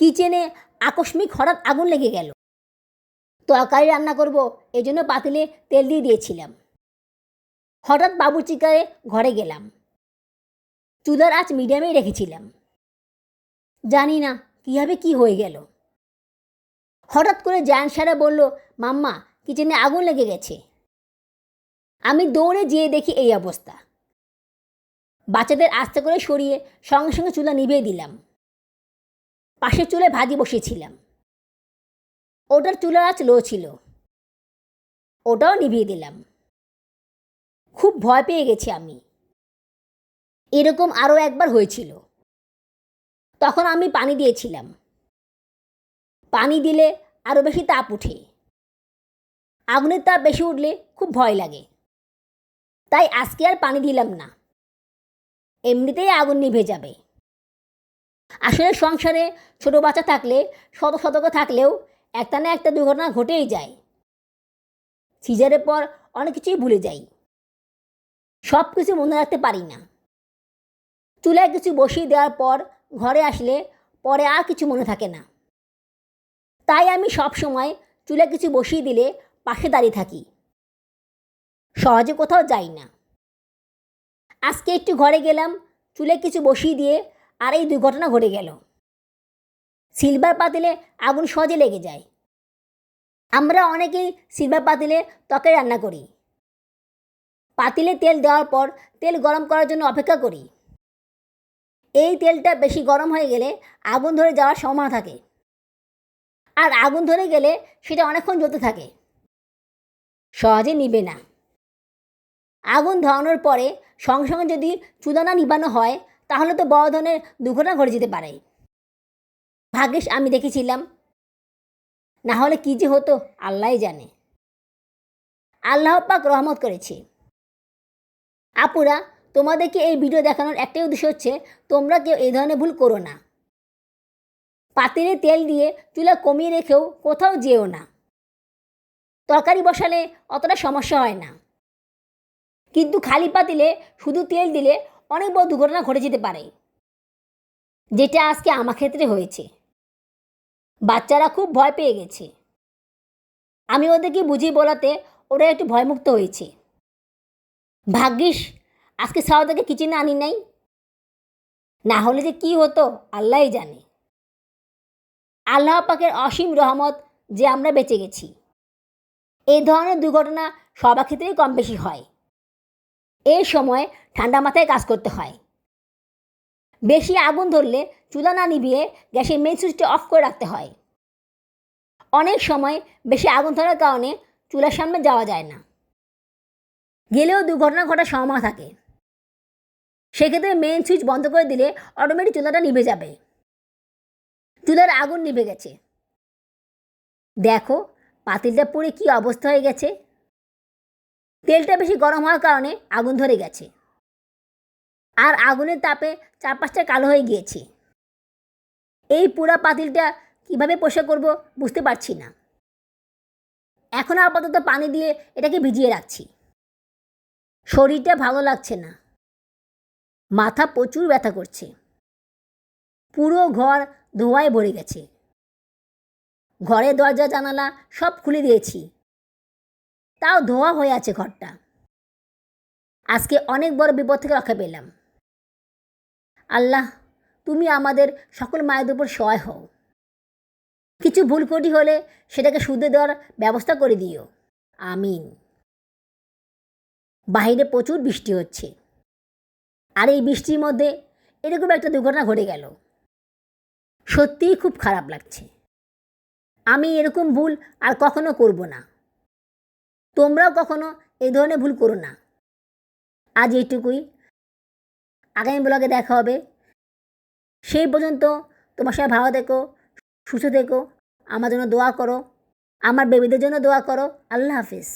কিচেনে আকস্মিক হঠাৎ আগুন লেগে গেল। তরকারি রান্না করব এই জন্য পাতিলে তেল দিয়ে দিয়েছিলাম। হঠাৎ বাবুচিকায় ঘরে গেলাম। চুলার আঁচ মিডিয়ামেই রেখেছিলাম। জানি না কীভাবে কি হয়ে গেল। হঠাৎ করে জায়ান সারা বলল, মাম্মা, কিচেনে আগুন লেগে গেছে। আমি দৌড়ে যেয়ে দেখি এই অবস্থা। বাচ্চাদের আস্তে করে সরিয়ে সঙ্গে সঙ্গে চুলা নিভিয়ে দিলাম। পাশের চুলে ভাজি বসিয়েছিলাম। ওটার চুলার আজ লো ছিল। ওটাও নিভিয়ে দিলাম। খুব ভয় পেয়ে গেছি আমি। এরকম আরও একবার হয়েছিল। তখন আমি পানি দিয়েছিলাম। পানি দিলে আরও বেশি তাপ উঠে। আগুনের তাপ বেশি উঠলে খুব ভয় লাগে। তাই আজকে আর পানি দিলাম না। এমনিতেই আগুন নিভে যাবে। আসলে সংসারে ছোট বাচ্চা থাকলে, শত শতক থাকলেও একটা না একটা দুর্ঘটনা ঘটেই যায়। সিজারের পর অনেক কিছুই ভুলে যাই। সব কিছু মনে রাখতে পারি না। চুলায় কিছু বসিয়ে দেওয়ার পর ঘরে আসলে পরে আর কিছু মনে থাকে না। তাই আমি সব সময় চুলে কিছু বসিয়ে দিলে পাশে দাঁড়িয়ে থাকি। সহজে কোথাও যাই না। আজকে একটু ঘরে গেলাম, চুলে কিছু বসিয়ে দিয়ে আর এই দুর্ঘটনা ঘটে গেল। সিলভার পাতিলে আগুন সহজে লেগে যায়। আমরা অনেকেই সিলভার পাতিলে ত্বকে রান্না করি। পাতিলে তেল দেওয়ার পর তেল গরম করার জন্য অপেক্ষা করি। এই তেলটা বেশি গরম হয়ে গেলে আগুন ধরে যাওয়ার সম্ভাবনা থাকে। আর আগুন ধরে গেলে সেটা অনেকক্ষণ জ্বলতে থাকে। সহজে নিবে না। আগুন ধরানোর পরে সঙ্গে সঙ্গে যদি চুদানা নিবানো হয়, তাহলে তো বড় ধরনের দুর্ঘটনা ঘটে যেতে পারে। ভাগ্যিস আমি দেখেছিলাম। না হলে কী যে হতো আল্লাহই জানে। আল্লাহ পাক রহমত করেছে। আপুরা, তোমাদেরকে এই ভিডিও দেখানোর একটাই উদ্দেশ্য হচ্ছে, তোমরা কেউ এই ধরনের ভুল করো না। পাতিলে তেল দিয়ে চুলা কমিয়ে রেখেও কোথাও যেও না। তরকারি বসালে অতটা সমস্যা হয় না। কিন্তু খালি পাতিলে শুধু তেল দিলে অনেক বড় দুর্ঘটনা ঘটে যেতে পারে। যেটা আজকে আমার ক্ষেত্রে হয়েছে। বাচ্চারা খুব ভয় পেয়ে গেছে। আমি ওদেরকে বুঝিয়ে বলাতে ওরা একটু ভয়মুক্ত হয়েছে। ভাগ্যিস, আজকে সাওদাকে কিচেনে আনি নাই। না হলে যে কি হতো, আল্লাহই জানে। আল্লাহ পাকের অসীম রহমত যে আমরা বেঁচে গেছি। এই ধরনের দুর্ঘটনা সবার ক্ষেত্রেই কম বেশি হয়। এই সময় ঠান্ডা মাথায় কাজ করতে হয়। বেশি আগুন ধরলে চুলা না নিভিয়ে গ্যাসের মেন সুইচটা অফ করে রাখতে হয়। অনেক সময় বেশি আগুন ধরার কারণে চুলার সামনে যাওয়া যায় না। গেলেও দুর্ঘটনা ঘটার সম্ভাবনা থাকে। সেক্ষেত্রে মেন সুইচ বন্ধ করে দিলে অটোমেটিক চুলাটা নিভে যাবে। চুলার আগুন নিভে গেছে। দেখো, পাতিলটা পুড়ে কি অবস্থা হয়ে গেছে। তেলটা বেশি গরম হওয়ার কারণে আগুন ধরে গেছে। আর আগুনের তাপে চারপাশটা কালো হয়ে গিয়েছে। এই পুরা পাতিলটা কীভাবে পরিষ্কার করব বুঝতে পারছি না। এখন আপাতত পানি দিয়ে এটাকে ভিজিয়ে রাখছি। শরীরটা ভালো লাগছে না। মাথা প্রচুর ব্যথা করছে। পুরো ঘর ধোয়ায় ভরে গেছে। ঘরে দরজা, জানালা সব খুলে দিয়েছি। তাও ধোয়া হয়ে আছে ঘরটা। আজকে অনেক বড় বিপদ থেকে রক্ষা পেলাম। আল্লাহ, তুমি আমাদের সকল মায়ের উপর সহায় হও। কিছু ভুল ত্রুটি হলে সেটাকে শুধরে দেওয়ার ব্যবস্থা করে দিও। আমিন। বাহিরে প্রচুর বৃষ্টি হচ্ছে। আর এই বৃষ্টির মধ্যে এরকম একটা দুর্ঘটনা ঘটে গেল। সত্যিই খুব খারাপ লাগছে। আমি এরকম ভুল আর কখনো করব না। তোমরাও কখনো এই ধরনের ভুল করো না। আজ এইটুকুই। আগামী ব্লগে দেখা হবে। সেই পর্যন্ত তোমার সবাই ভালো থেকো, সুস্থ থেকো, আমার জন্য দোয়া করো, আমার বেবিদের জন্য দোয়া করো। আল্লাহ হাফিজ।